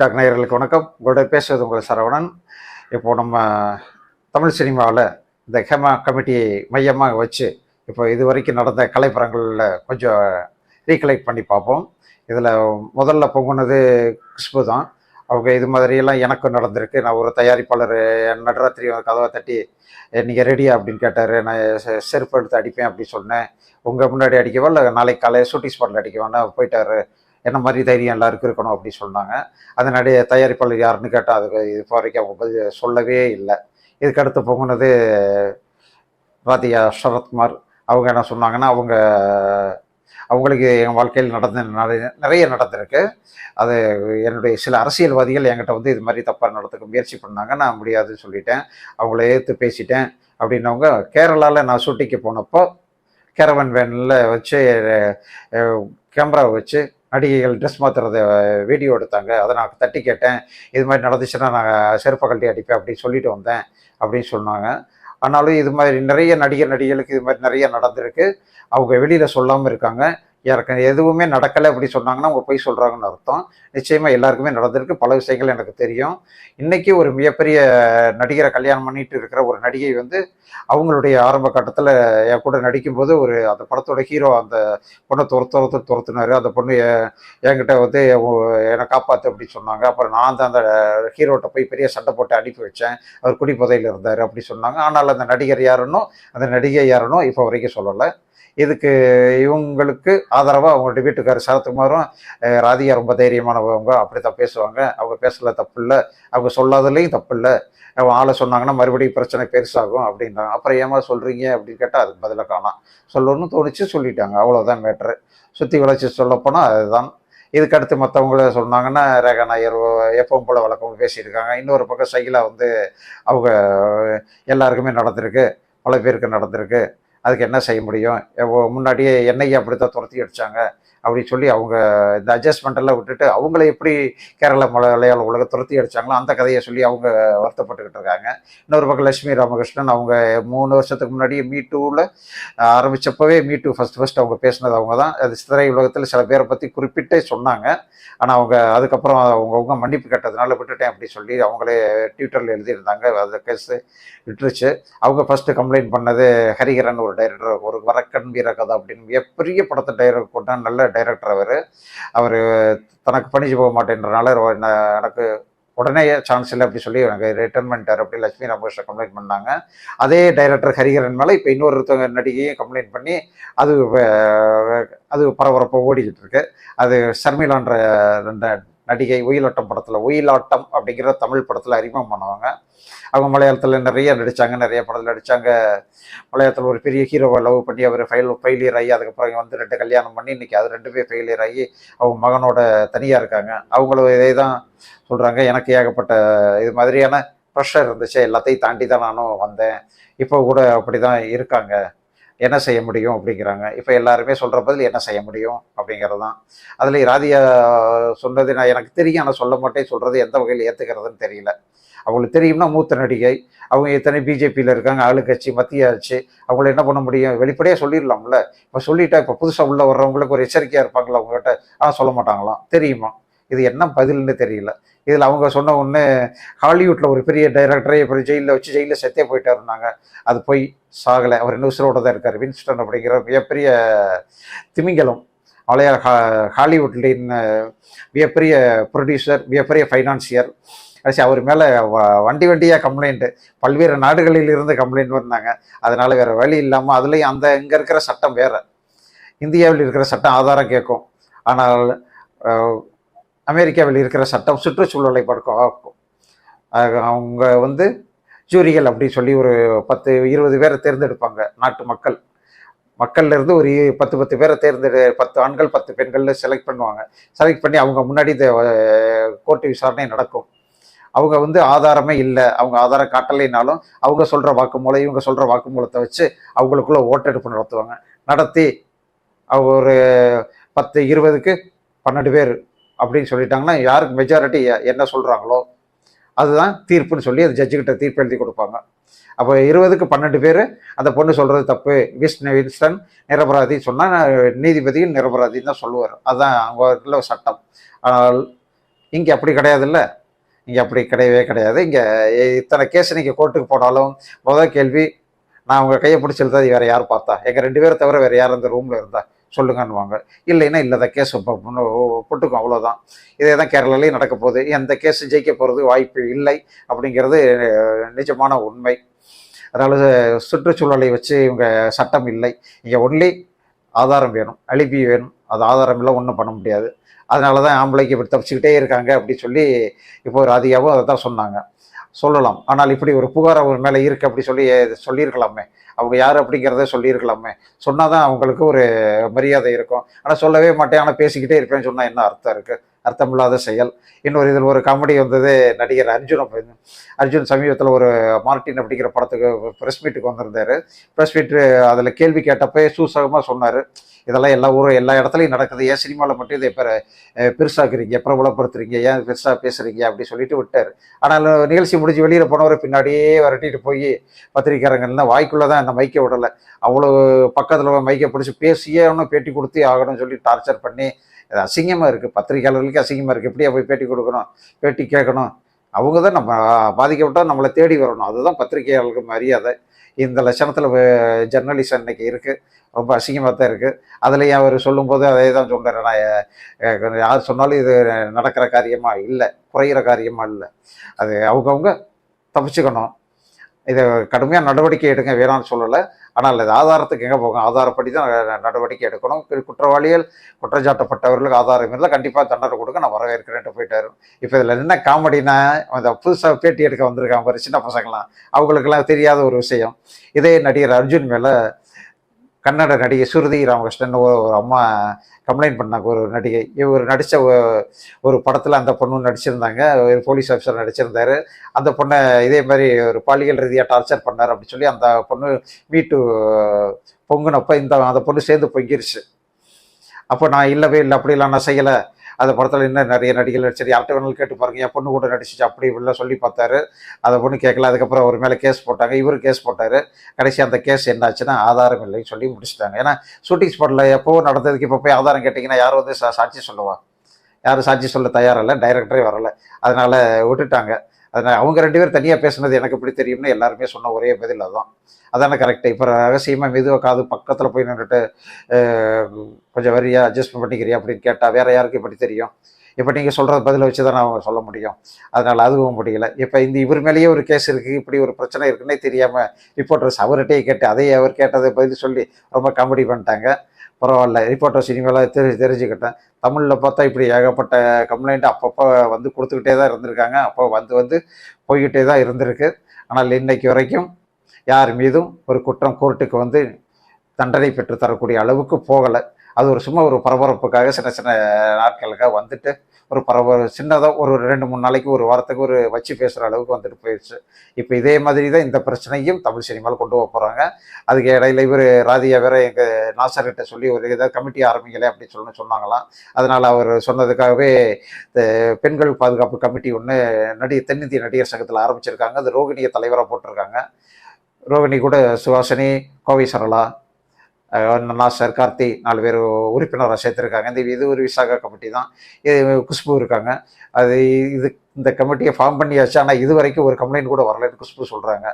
Doctor நேயர்களுக்கு வணக்கம். உங்களோட பேசுவது உங்கள் சரவணன். இப்போ நம்ம தமிழ் சினிமாவில் இந்த ஹெமா கமிட்டியை மையமாக வச்சு இப்போ இது வரைக்கும் நடந்த கலைப்படங்களில் கொஞ்சம் ரீகலெக்ட் பண்ணி பார்ப்போம். இதில் முதல்ல பொங்குனது குஷ்பு தான். அவங்க இது மாதிரியெல்லாம் எனக்கும் நடந்திருக்கு. நான் ஒரு தயாரிப்பாளர் நடராத்திரி கதவை தட்டி நீங்கள் ரெடியா அப்படின்னு கேட்டார். நான் செருப்பு எடுத்து அடிப்பேன் அப்படின்னு சொன்னேன். உங்கள் முன்னாடி அடிக்கவா? இல்லை நாளைக்கு காலையில் ஷூட்டிங் ஸ்பாட்டில் அடிக்கவான்னு? போயிட்டார். என்ன மாதிரி தைரியம் எல்லாருக்கும் இருக்கணும் அப்படின்னு சொன்னாங்க. அதனுடைய தயாரிப்பாளர் யாருன்னு கேட்டால் அதுக்கு இப்போ வரைக்கும் அவங்க பதில் சொல்லவே இல்லை. இதுக்கடுத்து போகினது போகுனது ராதியா சரத்குமார். அவங்க என்ன சொன்னாங்கன்னா அவங்க அவங்களுக்கு என் வாழ்க்கையில் நடந்த நிறைய- நிறைய நடந்திருக்கு. அது என்னுடைய சில அரசியல்வாதிகள் என்கிட்ட வந்து இது மாதிரி தப்பாக நடத்துக்க முயற்சி பண்ணாங்க. நான் முடியாதுன்னு சொல்லிட்டேன். அவங்கள ஏற்று பேசிட்டேன் அப்படின்னவங்க கேரளாவில் நான் ஷூட்டிங்க்கு போனப்போ கேரவன் வேனில் வச்சு கேமரா வச்சு நடிகைகள் ட்ரெஸ் மாற்றுறத வீடியோ எடுத்தாங்க. அதை நான் தட்டி கேட்டேன். இது மாதிரி நடந்துச்சுன்னா நான் செருப்பை கழட்டி அடிப்பேன் அப்படின்னு சொல்லிட்டு வந்தேன் அப்படின்னு சொன்னாங்க. ஆனாலும் இது மாதிரி நிறைய நடிகர் நடிகைகளுக்கு இது மாதிரி நிறைய நடந்திருக்கு. அவங்க வெளியில் சொல்லாமல் இருக்காங்க. எனக்கு எதுவுமே நடக்கலை அப்படி சொன்னாங்கன்னா அவங்க போய் சொல்கிறாங்கன்னு அர்த்தம். நிச்சயமாக எல்லாருக்குமே நடந்திருக்கு. பல விஷயங்கள் எனக்கு தெரியும். இன்றைக்கி ஒரு மிகப்பெரிய நடிகரை கல்யாணம் பண்ணிட்டு இருக்கிற ஒரு நடிகை வந்து அவங்களுடைய ஆரம்ப கட்டத்தில் என் கூட நடிக்கும்போது ஒரு அந்த படத்தோட ஹீரோ அந்த பொண்ணை துரத்துறது துரத்துனாரு. அந்த பொண்ணு என்கிட்ட வந்து என்னை காப்பாற்று அப்படின்னு சொன்னாங்க. அப்புறம் நான் தான் அந்த ஹீரோட்ட போய் பெரிய சண்டை போட்டு அனுப்பி வச்சேன். அவர் குடிப்பதையில் இருந்தார் அப்படி சொன்னாங்க. ஆனால் அந்த நடிகர் யாருன்னோ அந்த நடிகை யாருன்னோ இப்போ வரைக்கும் சொல்லலை. இதுக்கு இவங்களுக்கு ஆதரவாக அவங்கள்ட்ட வீட்டுக்காரர் சரத்குமாரும் ராதிகா ரொம்ப தைரியமானவங்க அப்படி தான் பேசுவாங்க. அவங்க பேசல தப்பு இல்லை அவங்க சொல்லாததுலேயும் தப்பு இல்லை அவங்க ஆளை சொன்னாங்கன்னா மறுபடியும் பிரச்சனை பெருசாகும் அப்படின்றாங்க. அப்புறம் ஏமா சொல்கிறீங்க அப்படின்னு கேட்டால் அதுக்கு பதிலாக காணாம். சொல்லணும்னு தோணிச்சு சொல்லிட்டாங்க. அவ்வளோதான் மேட்ரு சுற்றி வளைச்சி சொல்லப்போனால் அதுதான். இதுக்கடுத்து மற்றவங்கள சொன்னாங்கன்னா ரேகா நாயர் எப்பவும் போல வழக்கம் பேசியிருக்காங்க. இன்னொரு பக்கம் சைகிலா வந்து அவங்க எல்லாருக்குமே நடந்திருக்கு. பல பேருக்கு நடந்திருக்கு. அதுக்கு என்ன செய்ய முடியும்? முன்னாடியே என்னையே அப்படி தான் துரத்தி அடித்தாங்க அப்படின்னு சொல்லி அவங்க இந்த அட்ஜஸ்ட்மெண்ட்டெல்லாம் விட்டுட்டு அவங்கள எப்படி கேரள மலையாள உலக துரத்தி அடிச்சாங்களோ அந்த கதையை சொல்லி அவங்க வருத்தப்பட்டுக்கிட்டு இருக்காங்க. இன்னொரு பக்கம் லட்சுமி ராமகிருஷ்ணன் அவங்க மூணு வருஷத்துக்கு முன்னாடி மீ டூவில் ஆரம்பித்தப்பவே மீ டூ ஃபஸ்ட் ஃபஸ்ட் அவங்க பேசினது அவங்க தான். அது சித்திரை உலகத்தில் சில பேரை பற்றி குறிப்பிட்டே சொன்னாங்க. ஆனால் அவங்க அதுக்கப்புறம் அவங்கவுங்க மன்னிப்பு கேட்டதுனால விட்டுட்டேன் அப்படி சொல்லி அவங்களே ட்விட்டரில் எழுதியிருந்தாங்க. அந்த கேஸ் விட்டுருச்சு. அவங்க ஃபஸ்ட்டு கம்ப்ளைண்ட் பண்ணது ஹரிஹரன் ஒரு டைரக்டர் ஒரு வரக்கண் வீர கதை அப்படின்னு பெரிய படத்தை டைரக்டர் கொண்டா நல்ல டைரக்டர் அவர். அவர் தனக்கு பணிச்சு போக மாட்டேன்றனால எனக்கு உடனே சான்ஸ் இல்லை அப்படி சொல்லி எனக்கு ரிட்டர்ன் பண்ணிட்டார். அப்படி லட்சுமி ராமகிருஷ்ணன் கம்ப்ளைண்ட் பண்ணாங்க. அதே டைரக்டர் ஹரிஹரன் மேலே இப்போ இன்னொருத்தவங்க நடிகையும் கம்ப்ளைண்ட் பண்ணி அது அது பரபரப்பாக ஓடிக்கிட்டு இருக்கு. அது சர்மிலான்ற ரெண்டு நடிகை ஒயிலாட்டம் படத்தில் ஒயிலாட்டம் அப்படிங்கிற தமிழ் படத்தில் அறிமுகம் பண்ணுவாங்க. அவங்க மலையாளத்தில் நிறைய நடித்தாங்க நிறைய படத்தில் நடித்தாங்க மலையாளத்தில் ஒரு பெரிய ஹீரோவை லவ் பண்ணி அவர் ஃபெயில் ஃபெயிலியர் ஆகி அதுக்கப்புறம் வந்து ரெண்டு கல்யாணம் பண்ணி இன்னைக்கு அது ரெண்டு பேர் ஃபெயிலியர் ஆகி அவங்க மகனோட தனியாக இருக்காங்க. அவங்களும் இதே தான் சொல்கிறாங்க எனக்கு ஏகப்பட்ட இது மாதிரியான ப்ரெஷர் இருந்துச்சு. எல்லாத்தையும் தாண்டி தான் நானும் வந்தேன். இப்போ கூட அப்படி தான் இருக்காங்க. என்ன செய்ய முடியும் அப்படிங்கிறாங்க. இப்போ எல்லாருமே சொல்கிற பதில் என்ன செய்ய முடியும் அப்படிங்கிறது தான் அதில் ராதியா சொன்னது நான் எனக்கு தெரியும். ஆனால் சொல்ல மாட்டேன். சொல்கிறது எந்த வகையில் ஏற்றுக்கிறதுன்னு தெரியல. அவங்களுக்கு தெரியும்னா மூத்த நடிகை. அவங்க எத்தனை பிஜேபியில் இருக்காங்க. ஆளுங்கட்சி மத்திய ஆட்சி. அவங்கள என்ன பண்ண முடியும்? வெளிப்படையாக சொல்லிடலாம்ல. இப்போ சொல்லிட்டா இப்போ புதுசாக உள்ளே வர்றவங்களுக்கு ஒரு எச்சரிக்கையாக இருப்பாங்களா அவங்ககிட்ட? ஆனால் சொல்ல மாட்டாங்களாம். தெரியுமா? இது என்ன பதில்னு தெரியல. இதில் அவங்க சொன்ன ஒன்று ஹாலிவுட்டில் ஒரு பெரிய டைரக்டரை இப்போ ஜெயிலில் வச்சு ஜெயிலில் செத்தே போயிட்டாருனாங்க அது போய் சாகலை. அவர் இன்னும் உசுரோட தான் இருக்கார். வின்ஸ்டன் அப்படிங்கிற மிகப்பெரிய திமிங்கலம். அவளைய ஹா ஹாலிவுட்லின் மிகப்பெரிய ப்ரொடியூசர் மிகப்பெரிய ஃபைனான்சியர் கடைசி அவர் மேலே வண்டி வண்டியாக கம்ப்ளைண்ட்டு பல்வேறு நாடுகளில் இருந்து கம்ப்ளைண்ட் வந்தாங்க. அதனால் வேறு வழி இல்லாமல் அதுலேயும் அந்த இங்கே இருக்கிற சட்டம் வேறு. இந்தியாவில் இருக்கிற சட்டம் ஆதாரம் கேட்கும். ஆனால் அமெரிக்காவில் இருக்கிற சட்டம் சுற்றுச்சூழலை பார்க்கும். அவங்க வந்து ஜூரிகள் அப்படின்னு சொல்லி ஒரு பத்து இருபது பேரை தேர்ந்தெடுப்பாங்க நாட்டு மக்கள். மக்கள்லேருந்து ஒரு பத்து பத்து பேரை தேர்ந்தெடு பத்து ஆண்கள் பத்து பெண்கள்ல செலக்ட் பண்ணுவாங்க. செலக்ட் பண்ணி அவங்க முன்னாடி இந்த கோர்ட்டு விசாரணை நடக்கும். அவங்க வந்து ஆதாரமே இல்லை. அவங்க ஆதாரம் காட்டலைனாலும் அவங்க சொல்கிற வாக்குமூலம் இவங்க சொல்கிற வாக்குமூலத்தை வச்சு அவங்களுக்குள்ள ஓட்டெடுப்பு நடத்துவாங்க. நடத்தி அவங்க ஒரு பத்து இருபதுக்கு பன்னெண்டு பேர் அப்படின்னு சொல்லிட்டாங்கன்னா யாருக்கு மெஜாரிட்டி என்ன சொல்கிறாங்களோ அதுதான் தீர்ப்புன்னு சொல்லி அது ஜட்ஜுக்கிட்ட தீர்ப்பு எழுதி கொடுப்பாங்க. அப்போ இருபதுக்கு பன்னெண்டு பேர் அந்த பொண்ணு சொல்கிறது தப்பு. விஷ்ணு வின்ஸ்டன் நிரபராதி சொன்னால் நீதிபதியும் நிரபராதின்னு தான் சொல்லுவார். அதுதான் அவங்க இருக்கிற சட்டம். ஆனால் இங்கே அப்படி கிடையாதுல்ல. இங்கே அப்படி கிடையவே கிடையாது. இங்கே இத்தனை கேஸ் நீங்கள் கோர்ட்டுக்கு போனாலும் முதல் கேள்வி நான் உங்கள் கையை பிடிச்சிருந்தது வேறு யார் பார்த்தா? எங்கள் ரெண்டு பேரை தவிர வேறு யார் அந்த ரூமில் இருந்தா? சொல்லுங்கன்னுவாங்க. இல்லைன்னா இல்லை அந்த கேஸ் போட்டுக்கும் அவ்வளோதான் இதே தான் கேரளாலையும் நடக்க போகுது. எந்த கேஸ் ஜெயிக்க போகிறது வாய்ப்பு இல்லை அப்படிங்கிறது நிஜமான உண்மை. அதனால் சுற்றுச்சூழலை வச்சு இவங்க சட்டம் இல்லை. இங்கே ஒன்லி ஆதாரம் வேணும். அழிப்பி வேணும். அது ஆதாரம் இல்லை ஒன்றும் பண்ண முடியாது. அதனால தான் ஆம்பளைக்கு இப்படி தப்பிச்சுக்கிட்டே இருக்காங்க அப்படி சொல்லி இப்போ ராதிகாவும் அதை தான் சொன்னாங்க. சொல்லலாம். ஆனால் இப்படி ஒரு புகார் அவர் மேலே இருக்கு அப்படி சொல்லி சொல்லியிருக்கலாமே. அவங்க யார் அப்படிங்கிறத சொல்லியிருக்கலாமே. சொன்னால் தான் அவங்களுக்கு ஒரு மரியாதை இருக்கும். ஆனால் சொல்லவே மாட்டேன். ஆனால் பேசிக்கிட்டே இருப்பேன்னு சொன்னால் என்ன அர்த்தம் இருக்குது அர்த்தமில்லாத செயல். இன்னொரு இதில் ஒரு காமெடி வந்தது. நடிகர் அர்ஜுன் அர்ஜுன் சமீபத்தில் ஒரு மார்ட்டின் அப்படிங்கிற படத்துக்கு ப்ரெஸ் மீட்டுக்கு வந்திருந்தார். ப்ரெஸ் மீட்டு அதில் கேள்வி கேட்டப்போ சூசகமாக சொன்னார். இதெல்லாம் எல்லா ஊரும் எல்லா இடத்துலையும் நடக்குது. ஏன் சினிமாவில் மட்டும் இதை இப்போ பெருசாக்குறீங்க? பிரபலப்படுத்துறீங்க ஏன் பெருசாக பேசுகிறீங்க அப்படி சொல்லிட்டு விட்டார். ஆனால் நிகழ்ச்சி முடிஞ்சு வெளியில் போனவர் பின்னாடியே விரட்டிட்டு போய் பத்திரிக்கையாளங்கள்லாம் வாய்க்குள்ளே தான் அந்த மைக்கை விடலை. அவ்வளோ பக்கத்தில் மைக்கை பிடிச்சி பேசியே ஒன்று பேட்டி கொடுத்தே ஆகணும்னு சொல்லி டார்ச்சர் பண்ணி இது அசிங்கமாக இருக்குது பத்திரிக்கையாளர்களுக்கு அசிங்கமாக இருக்குது எப்படியா போய் பேட்டி கொடுக்கணும்? பேட்டி கேட்கணும்? அவங்க தான் நம்ம பாதிக்கப்பட்டால் நம்மளை தேடி வரணும். அதுதான் பத்திரிகையாளர்களுக்கு மரியாதை. இந்த லட்சணத்தில் ஜெர்னலிசம் இன்னைக்கு இருக்குது ரொம்ப அசிங்கமாக தான் இருக்குது அதுலேயும் அவர் சொல்லும்போது அதே தான் சொல்கிறார் நான் யார் சொன்னாலும் இது நடக்கிற காரியமாக இல்லை குறையிற காரியமாக இல்லை. அது அவங்கவுங்க தப்பிச்சுக்கணும். இதை கடுமையாக நடவடிக்கை எடுங்க வேணாம்னு சொல்லலை. ஆனால் இது ஆதாரத்துக்கு எங்கே போகும் ஆதாரப்படி தான் நடவடிக்கை எடுக்கணும். குற்றவாளிகள் குற்றச்சாட்டப்பட்டவர்களுக்கு ஆதாரம் இருந்தால் கண்டிப்பாக தண்டனை கொடுக்க நான் வரவேற்கிறேன்ட்டு போயிட்டாரு. இப்போ இதில் என்ன காமெடினா அந்த புதுசாக பேட்டி எடுக்க வந்திருக்காங்க சின்ன பசங்களாம். அவங்களுக்கெல்லாம் தெரியாத ஒரு விஷயம். இதே நடிகர் அர்ஜுன் மேலே கன்னட நடிகை சுருதி ராமகிருஷ்ணன் ஒரு அம்மா கம்ப்ளைண்ட் பண்ணாங்க. ஒரு நடிகை. இவர் நடித்த ஒரு படத்தில் அந்த பொண்ணு நடிச்சிருந்தாங்க. ஒரு போலீஸ் ஆஃபீஸர் நடிச்சிருந்தாரு. அந்த பொண்ணை இதே மாதிரி ஒரு பாலியல் ரீதியாக டார்ச்சர் பண்ணார் அப்படின்னு சொல்லி அந்த பொண்ணு வீட்டு பொங்குனப்போ இந்த அந்த பொண்ணு சேர்ந்து பொங்கிருச்சு. அப்போ நான் இல்லவே இல்லை. அப்படிலாம் நான் செய்யலை. அந்த படத்தில் இன்னும் நிறைய நடிகர்கள் சரி யார்கிட்ட வேணாலும் கேட்டு பாருங்க. என் பொண்ணு கூட நடிச்சிச்சு அப்படி இப்படிலாம் சொல்லி பார்த்தாரு. அந்த பொண்ணு கேட்கல. அதுக்கப்புறம் அவர் மேலே கேஸ் போட்டாங்க. இவரும் கேஸ் போட்டார். கடைசி அந்த கேஸ் என்னாச்சுன்னா ஆதாரம் இல்லைன்னு சொல்லி முடிச்சிட்டாங்க. ஏன்னா ஷூட்டிங் ஸ்பாட்டில் எப்போ நடந்ததுக்கு இப்போ போய் ஆதாரம் கேட்டிங்கன்னா யார் வந்து சாட்சி சொல்லுவா? யாரும் சாட்சி சொல்ல தயாரில்லை. டைரக்டரே வரலை. அதனால் விட்டுட்டாங்க. அதனால் அவங்க ரெண்டு பேரும் தனியாக பேசுனது எனக்கு எப்படி தெரியும்னு எல்லாருமே சொன்ன ஒரே பதில் அதான் அதான கரெக்டு இப்போ ரகசியமாக மெதுவாக காது பக்கத்தில் போய் நின்றுட்டு கொஞ்சம் வரியா அட்ஜஸ்ட் பண்ணிக்கிறியா அப்படின்னு கேட்டால் வேற யாருக்கு இப்படி தெரியும்? இப்போ நீங்கள் சொல்கிற பதிலை வச்சு தான் நான் சொல்ல முடியும். அதனால் அதுவும் முடியல. இப்போ இந்த இவர் மேலேயே ஒரு கேஸ் இருக்குது இப்படி ஒரு பிரச்சனை இருக்குன்னே தெரியாமல் ரிப்போர்ட்டர்ஸ் அவர்கிட்டயே கேட்டு அதையே அவர் கேட்டதை பதில் சொல்லி ரொம்ப காமெடி பண்ணிட்டாங்க. பரவாயில்ல ரிப்போர்ட்டர் சினிமாவில் தெரி தெரிஞ்சுக்கிட்டேன். தமிழில் பார்த்தா இப்படி ஏகப்பட்ட கம்ப்ளைண்ட் அப்பப்போ வந்து கொடுத்துக்கிட்டே தான் இருந்திருக்காங்க. அப்போ வந்து வந்து போய்கிட்டே தான் இருந்திருக்கு. ஆனால் இன்னைக்கு வரைக்கும் யார் மீதும் ஒரு குற்றம் கோர்ட்டுக்கு வந்து தண்டனை பெற்று தரக்கூடிய அளவுக்கு போகலை. அது ஒரு சும்மா ஒரு பரபரப்புக்காக சின்ன சின்ன நாட்களுக்காக வந்துட்டு ஒரு பரபர சின்னதாக ஒரு ரெண்டு மூணு நாளைக்கு ஒரு வாரத்துக்கு ஒரு வச்சு பேசுகிற அளவுக்கு வந்துட்டு போயிடுச்சு இப்போ இதே மாதிரி தான் இந்த பிரச்சனையும் தமிழ் சினிமாவில் கொண்டு போக போகிறாங்க அதுக்கு இடையில இவர் ராதியா வேற எங்கள் நாசர்கிட்ட சொல்லி ஒரு இதை கமிட்டி ஆரம்பிக்கலை அப்படின்னு சொல்லி சொன்னாங்களாம். அதனால் அவர் சொன்னதுக்காகவே பெண்கள் பாதுகாப்பு கமிட்டி ஒன்று நடி தென்னிந்திய நடிகர் சங்கத்தில் ஆரம்பிச்சிருக்காங்க. அது ரோகிணியை தலைவராக போட்டிருக்காங்க. ரோகிணி கூட சுவாசினி கோவை சரளா நன்னா சர்கார்த்தி நாலு பேர் உறுப்பினராக சேர்த்துருக்காங்க. இந்த இது ஒரு விசாகா கமிட்டி தான். இது குஷ்பு இருக்காங்க. அது இது இந்த கமிட்டியை ஃபார்ம் பண்ணியாச்சு. ஆனால் இது வரைக்கும் ஒரு கம்ப்ளைண்ட் கூட வரலன்னு குஷ்பு சொல்கிறாங்க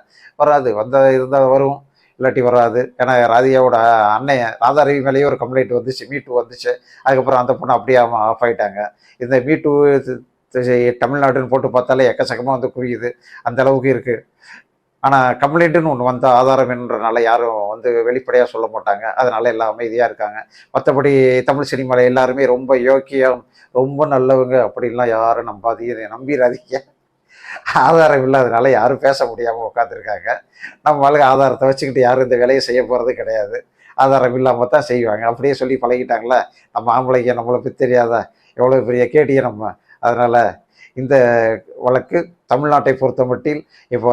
வராது. வந்த இருந்தால் வரும். இல்லாட்டி வராது. ஏன்னா ராதியாவோட அண்ணன் ராதாரவி மேலேயே ஒரு கம்ப்ளைண்ட் வந்துச்சு. மீட்டு வந்துச்சு. அதுக்கப்புறம் அந்த பொண்ணு அப்படியே ஆஃப் ஆயிட்டாங்க. இந்த மீட்டு தமிழ்நாடுன்னு போட்டு பார்த்தாலே எக்கச்சக்கமாக வந்து குவியுது. அந்த அளவுக்கு இருக்குது ஆனால் கம்ப்ளைண்ட்டுன்னு ஒன்று வந்தால் ஆதாரம் என்றனால யாரும் வந்து வெளிப்படையாக சொல்ல மாட்டாங்க. அதனால எல்லாம் அமைதியாக இருக்காங்க. மற்றபடி தமிழ் சினிமாவில் எல்லாருமே ரொம்ப யோக்கியம் ரொம்ப நல்லவங்க அப்படின்லாம் யாரும் நம்பாதீங்க. நம்பிடாதீங்க ஆதாரம் இல்லாதனால யாரும் பேச முடியாமல் உட்காந்துருக்காங்க நம்ம ஆளுங்க ஆதாரத்தை வச்சுக்கிட்டு யாரும் இந்த வேலையை செய்ய போகிறது கிடையாது. ஆதாரம் இல்லாமல் தான் செய்வாங்க. அப்படியே சொல்லி பழகிட்டாங்களே நம்ம ஆம்பளைங்க நம்மளை பற்றி தெரியாதா? எவ்வளோ பெரிய கேட்டிய நம்ம. அதனால் இந்த வழக்கு தமிழ்நாட்டை பொறுத்த மட்டில் இப்போ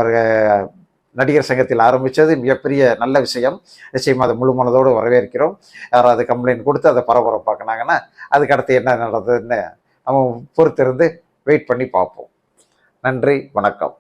நடிகர் சங்கத்தில் ஆரம்பித்தது மிகப்பெரிய நல்ல விஷயம். நிச்சயமாக அதை முழு மனதோடு வரவேற்கிறோம். யாராவது கம்ப்ளைண்ட் கொடுத்து அதை பரபரப்பாக்குனாங்கன்னா அதுக்கு அடுத்து என்ன நடந்ததுன்னு நம்ம பொறுத்திருந்து வெயிட் பண்ணி பார்ப்போம். நன்றி வணக்கம்.